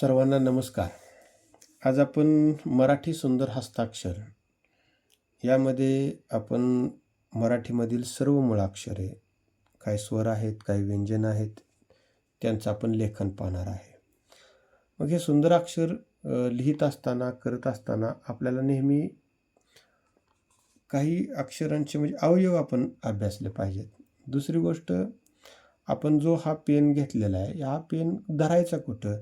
सर्वांना नमस्कार. आज आपण मराठी सुंदर हस्ताक्षर यामध्ये आपण मराठीमधील सर्व मुळाक्षरे काही स्वर आहेत काय व्यंजन आहेत त्यांचं आपण लेखन पाहणार आहे. मग हे सुंदर अक्षर लिहित असताना करत असताना आपल्याला नेहमी काही अक्षरांचे म्हणजे अवयव आपण अभ्यासले पाहिजेत. दुसरी गोष्ट आपण जो हा पेन घेतलेला आहे हा पेन धरायचा कुठं?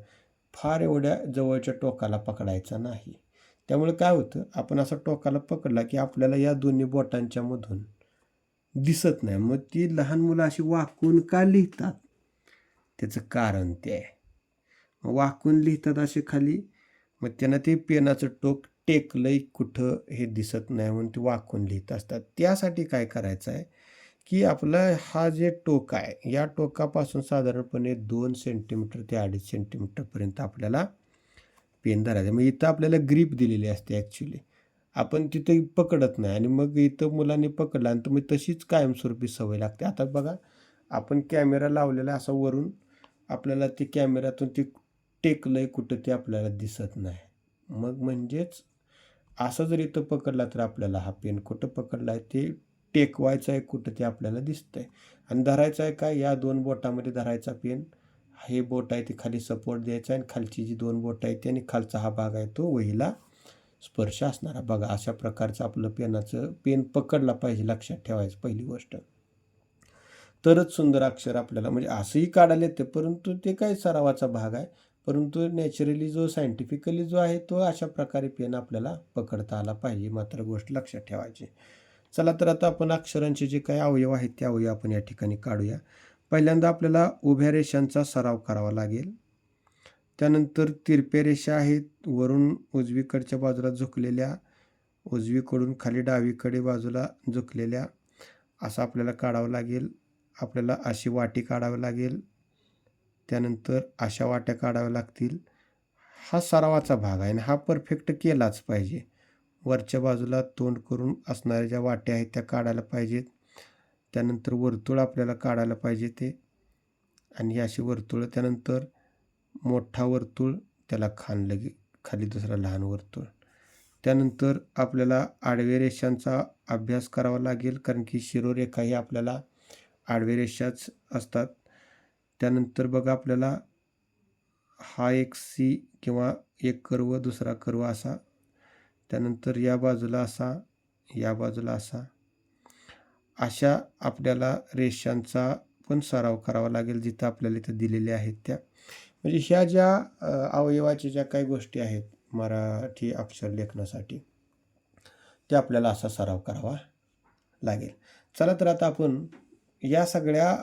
फार एवढ्या जवळच्या टोकाला पकडायचा नाही. त्यामुळे काय होतं आपण असा टोकाला पकडला की आपल्याला या दोन्ही बोटांच्या मधून दिसत नाही. मग ती लहान मुलं अशी वाकून का लिहितात? त्याचं कारण ते आहे. मग वाकून लिहितात असे खाली मग त्यांना ते पेनाचं टोक टेकलंय कुठं हे दिसत नाही म्हणून ते वाकून लिहित असतात. त्यासाठी काय करायचं आहे की आपला हा जे टोक आहे या टोकापासून साधारणपणे दोन सेंटीमीटर ते अडीच सेंटीमीटरपर्यंत आपल्याला पेन धरायचं मग म्हणजे इथं आपल्याला ग्रीप दिलेली असते ॲक्च्युली आपण तिथे पकडत नाही आणि मग इथं मुलांनी पकडला आणि तर मग तशीच कायमस्वरूपी सवय लागते. आता बघा आपण कॅमेरा लावलेला असा वरून आपल्याला ते कॅमेऱ्यातून ते टेकलं आहे कुठं ते आपल्याला दिसत नाही. मग म्हणजेच असं जर इथं पकडला तर आपल्याला हा पेन कुठं पकडला आहे ते टेकवायचं आहे कुठं ते आपल्याला दिसतंय. आणि धरायचं आहे काय या दोन बोटामध्ये धरायचा पेन. हे बोट आहे ते खाली सपोर्ट द्यायचा आहे आणि खालची जी दोन बोट आहे ती आणि खालचा हा भाग आहे तो वहीला स्पर्श असणारा. बघा अशा प्रकारचं आपलं पेनाचं पेन पकडला पाहिजे लक्षात ठेवायचं पहिली गोष्ट. तरच सुंदर अक्षर आपल्याला म्हणजे असंही काढायला येते परंतु ते काय सरावाचा भाग आहे? परंतु नॅचरली जो सायंटिफिकली जो आहे तो अशा प्रकारे पेन आपल्याला पकडता आला पाहिजे मात्र गोष्ट लक्षात ठेवायची. चला तर आता आपण अक्षरांचे जे काही अवयव आहेत ते अवयव आपण या ठिकाणी काढूया. पहिल्यांदा आपल्याला उभ्या रेषांचा सराव करावा लागेल. त्यानंतर तिरप्या रेषा आहेत वरून उजवीकडच्या बाजूला झुकलेल्या उजवीकडून खाली डावीकडे बाजूला झुकलेल्या असं आपल्याला काढावं लागेल. आपल्याला अशी वाटी काढावी लागेल. त्यानंतर अशा वाट्या काढाव्या लागतील. हा सरावाचा भाग आहे आणि हा परफेक्ट केलाच पाहिजे. वरच्या बाजूला तोंड करून असणाऱ्या ज्या वाट्या आहेत त्या काढायला पाहिजेत. त्यानंतर वर्तुळ आपल्याला काढायला पाहिजे ते. आणि अशी वर्तुळ त्यानंतर मोठा वर्तुळ त्याला खान लगे खाली दुसरा लहान वर्तुळ. त्यानंतर आपल्याला आडवे रेषांचा अभ्यास करावा लागेल कारण की शिरोरेखा ही आपल्याला आडवे रेषाच असतात. त्यानंतर बघा आपल्याला हा एक सी किंवा एक कर्व दुसरा कर्व असा त्यानंतर या बाजूला असा या बाजूला असा. अशा आपल्याला रेषांचा पण सराव करावा लागेल जिथं आपल्याला इथं दिलेल्या आहेत त्या. म्हणजे ह्या ज्या अवयवाच्या ज्या काही गोष्टी आहेत मराठी अक्षर लेखनासाठी त्या आपल्याला असा सराव करावा लागेल. चला तर आता आपण या सगळ्या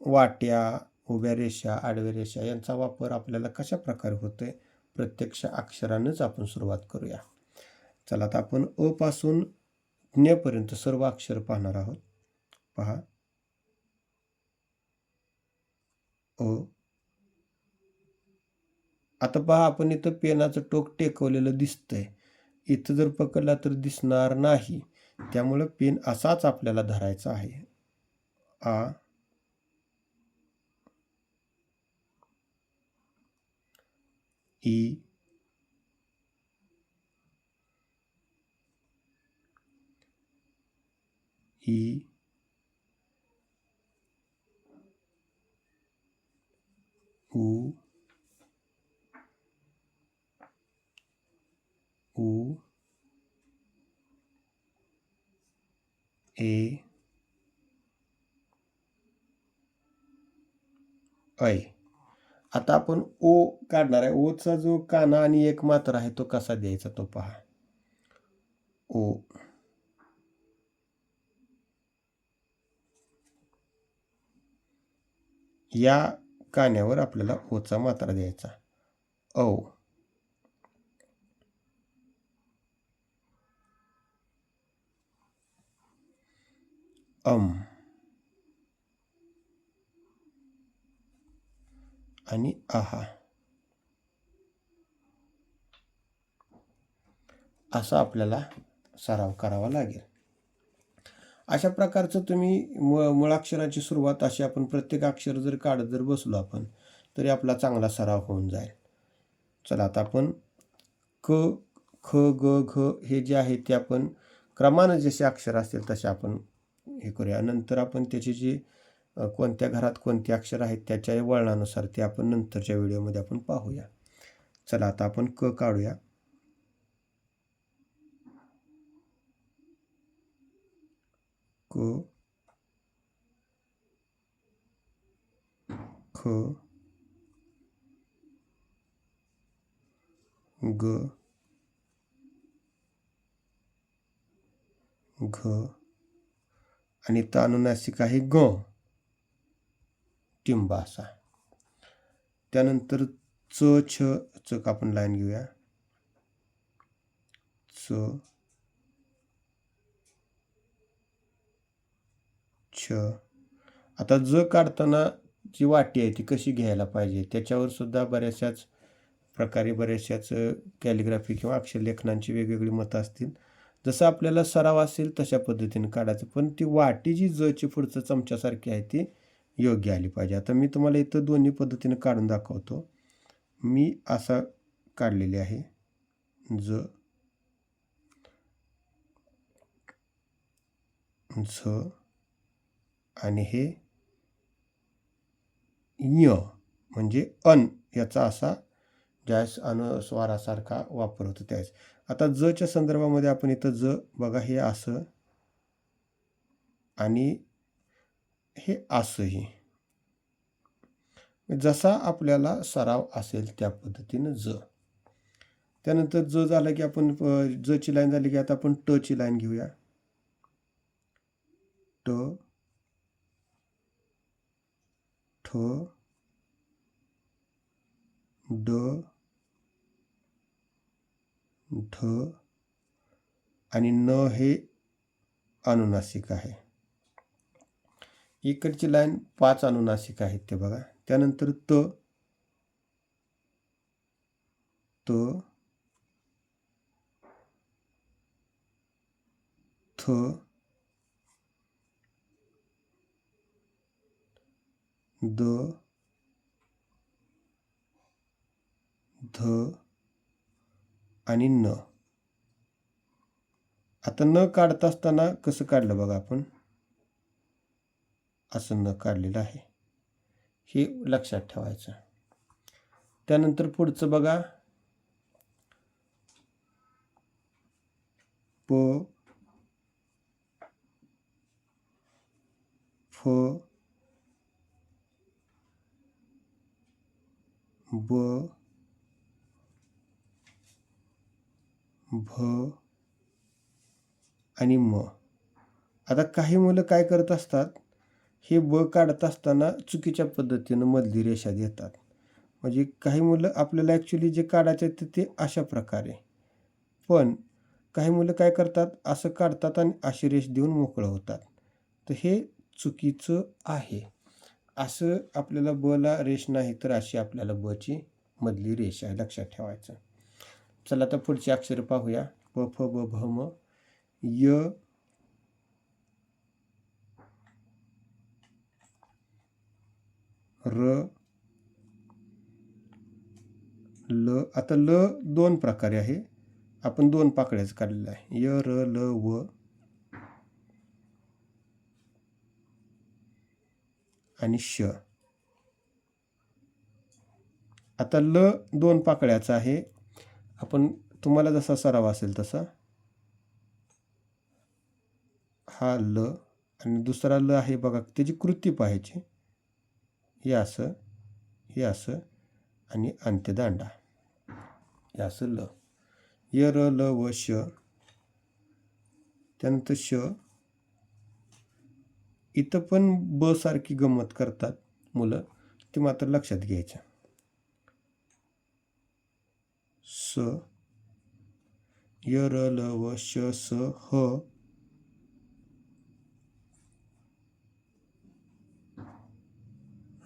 वाट्या उभ्या रेषा आडव्या रेषा यांचा वापर आपल्याला कशा प्रकारे आहे प्रत्यक्ष अक्षरानंच आपण सुरुवात करूया. चला आता आपण अ पासून ज्ञपर्यंत सर्व अक्षर पाहणार आहोत. पहा. अ. आता पहा आपण इथं पेनाचं टोक टेकवलेलं दिसतंय. इथं जर पकडला तर दिसणार नाही. त्यामुळं पेन असाच आपल्याला धरायचा आहे. आ. 一。一，五，五，a，哎。आता आपण ओ काढणार आहे. ओचा जो काना आणि एक मात्र आहे तो कसा द्यायचा तो पहा. ओ. या कान्यावर आपल्याला ओचा मात्रा द्यायचा. औ. अम. आणि आहा. असा आपल्याला सराव करावा लागेल. अशा प्रकारचं तुम्ही मु मुळाक्षराची सुरुवात अशी आपण प्रत्येक अक्षर जर काढत जर बसलो आपण तरी आपला चांगला सराव होऊन जाईल. चला आता आपण क ख ग घ हे जे आहे ते आपण क्रमानं जसे अक्षर असतील तसे आपण हे करूया. नंतर आपण त्याचे जे कोणत्या घरात कोणती अक्षर आहेत त्याच्या वळणानुसार ते आपण नंतरच्या व्हिडिओमध्ये आपण पाहूया. चला आता आपण क काढूया. क ख ग घ आणि तानुनासिक आहे ग. टिंबा असा त्यानंतर च छ च आपण लाईन घेऊया. च छ. आता ज काढताना जी वाटी आहे ती कशी घ्यायला पाहिजे? त्याच्यावर सुद्धा बऱ्याचशाच प्रकारे बऱ्याचशाच कॅलिग्राफी किंवा अक्षरलेखनांची वेगवेगळी मतं असतील. जसं आपल्याला सराव असेल तशा पद्धतीने काढायचं. पण ती वाटी जी जची पुढचं चमच्यासारखी आहे ती योग्य आली पाहिजे. आता मी तुम्हाला इथं दोन्ही पद्धतीनं काढून दाखवतो. मी असा काढलेली आहे. ज झ आणि हे य म्हणजे अन याचा असा ज्यास अनुस्वारासारखा वापर होतो त्यास आता जच्या संदर्भामध्ये आपण इथं ज बघा हे असं आणि हे असंही. जसा आपल्याला सराव असेल त्या पद्धतीनं ज. त्यानंतर ज झालं की आपण ज जची लाईन झाली की आता आपण ट ची लाईन घेऊया. ट ठ ड ढ आणि न हे अनुनासिक आहे. इकडची लाईन पाच अनुनासिक आहेत ते बघा. त्यानंतर त त थ द ध आणि न. आता न काढत असताना कसं काढलं बघा आपण? असं न काढलेलं आहे. हे लक्षात ठेवायचं. त्यानंतर पुढचं बघा. प फ ब भ आणि म. आता काही मुलं काय करत असतात? हे ब काढत असताना चुकीच्या पद्धतीनं मधली रेषा देतात. म्हणजे काही मुलं आपल्याला ॲक्च्युली जे काढायचे आहेत ते अशा प्रकारे. पण काही मुलं काय करतात? असं काढतात आणि अशी रेष देऊन मोकळं होतात. तर हे चुकीचं आहे. असं आपल्याला बला रेष नाही तर अशी आपल्याला बची मधली रेष आहे लक्षात ठेवायचं. चला आता पुढची अक्षर पाहूया. प फ ब भ म य र ल. आता ल दोन प्रकारे आहे. आपण दोन पाकळ्याच काढलेलं आहे. य र ल व. आणि श. आता ल दोन पाकळ्याचा आहे. आपण तुम्हाला जसा सराव असेल तसा. हा ल. आणि दुसरा ल आहे बघा त्याची कृती पाहायची. हे असं हे असं आणि अंत्यदांडा. हे असं ल. य र ल व श. त्यानंतर श. इथं पण ब सारखी गंमत करतात मुलं ते मात्र लक्षात घ्यायचं स. य र ल व श स ह.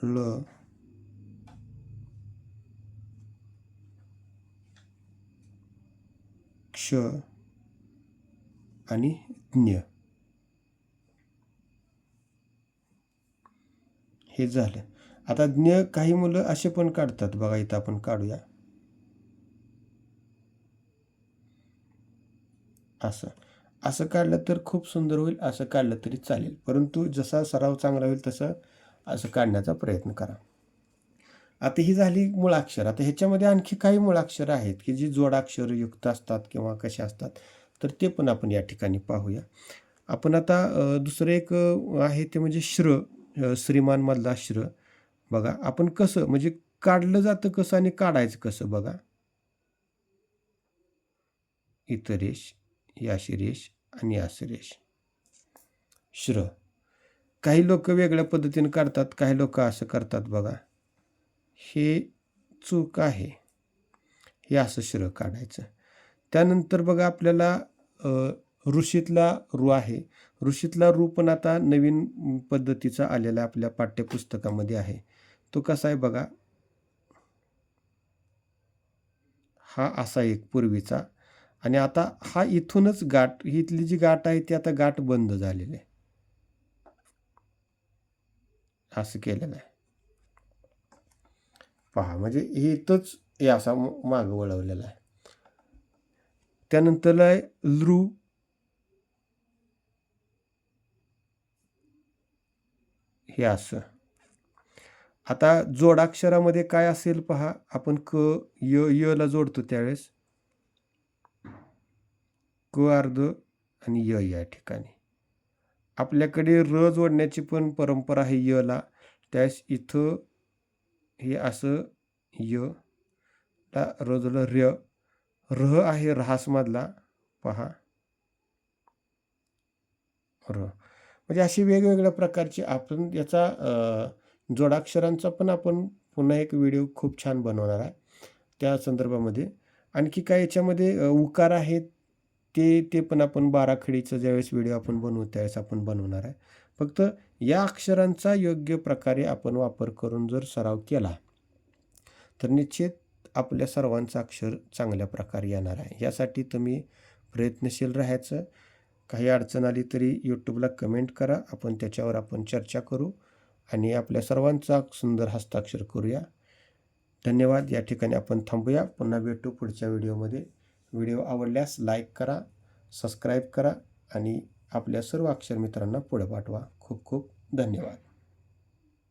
ळ क्ष. आणि ज्ञ. हे झालं. आता ज्ञ काही मुलं असे पण काढतात. बघा इथं आपण काढूया. असं. असं काढलं तर खूप सुंदर होईल असं काढलं तरी चालेल. परंतु जसा सराव चांगला होईल तसं असं काढण्याचा प्रयत्न करा. आता ही झाली मुळाक्षर आता ह्याच्यामध्ये आणखी काही मुळाक्षर आहेत की जी जोडाक्षर युक्त असतात किंवा कसे असतात तर ते पण आपण या ठिकाणी पाहूया. आपण आता दुसरं एक आहे ते म्हणजे श्र श्रीमानमधला श्र. बघा आपण कसं म्हणजे काढलं जातं कसं आणि काढायचं कसं बघा. इथं या याशी आणि याशी रेष. श्र. काही लोक वेगळ्या पद्धतीने काढतात काही लोक असं करतात बघा. हे चूक आहे. हे असं श्र काढायचं. त्यानंतर बघा आपल्याला ऋषीतला रू आहे. ऋषीतला रू पण आता नवीन पद्धतीचा आलेला आपल्या पाठ्यपुस्तकामध्ये आहे. तो कसा आहे बघा. हा असा एक पूर्वीचा. आणि आता हा इथूनच गाठ ही इथली जी गाठ आहे ती आता गाठ बंद झालेली आहे. असं केलेलं आहे पहा म्हणजे इथंच हे असा मागं वळवलेला आहे. त्यानंतर आहे लृ. हे असं. आता जोडाक्षरामध्ये काय असेल पहा आपण क य यला जोडतो त्यावेळेस. क अर्ध आणि य या ठिकाणी. आपल्याकडे र जोडण्याची पण परंपरा आहे यला त्यास इथं हे असं य ला र जोडलं र. रह आहे ऱ्हासमधला पहा. र. म्हणजे अशी वेगवेगळ्या प्रकारची आपण याचा जोडाक्षरांचा पण आपण पुन्हा एक व्हिडिओ खूप छान बनवणार आहे. त्या संदर्भामध्ये. आणखी काय याच्यामध्ये उकार आहेत? ते ते पण आपण बाराखडीचा ज्यावेळेस व्हिडिओ आपण बनवू त्यावेळेस आपण बनवणार आहे. फक्त या अक्षरांचा योग्य प्रकारे आपण वापर करून जर सराव केला तर निश्चित आपल्या सर्वांचं अक्षर चांगल्या प्रकारे येणार आहे. यासाठी तुम्ही प्रयत्नशील राहायचं. काही अडचण आली तरी यूट्यूबला कमेंट करा. आपण त्याच्यावर आपण चर्चा करू आणि आपल्या सर्वांचा सुंदर हस्ताक्षर करूया. धन्यवाद. या ठिकाणी आपण थांबूया. पुन्हा भेटू पुढच्या व्हिडिओमध्ये व्हिडिओ आवडल्यास लाईक करा सबस्क्राईब करा आणि आपल्या सर्व अक्षर मित्रांना पुढे पाठवा. खूप खूप धन्यवाद.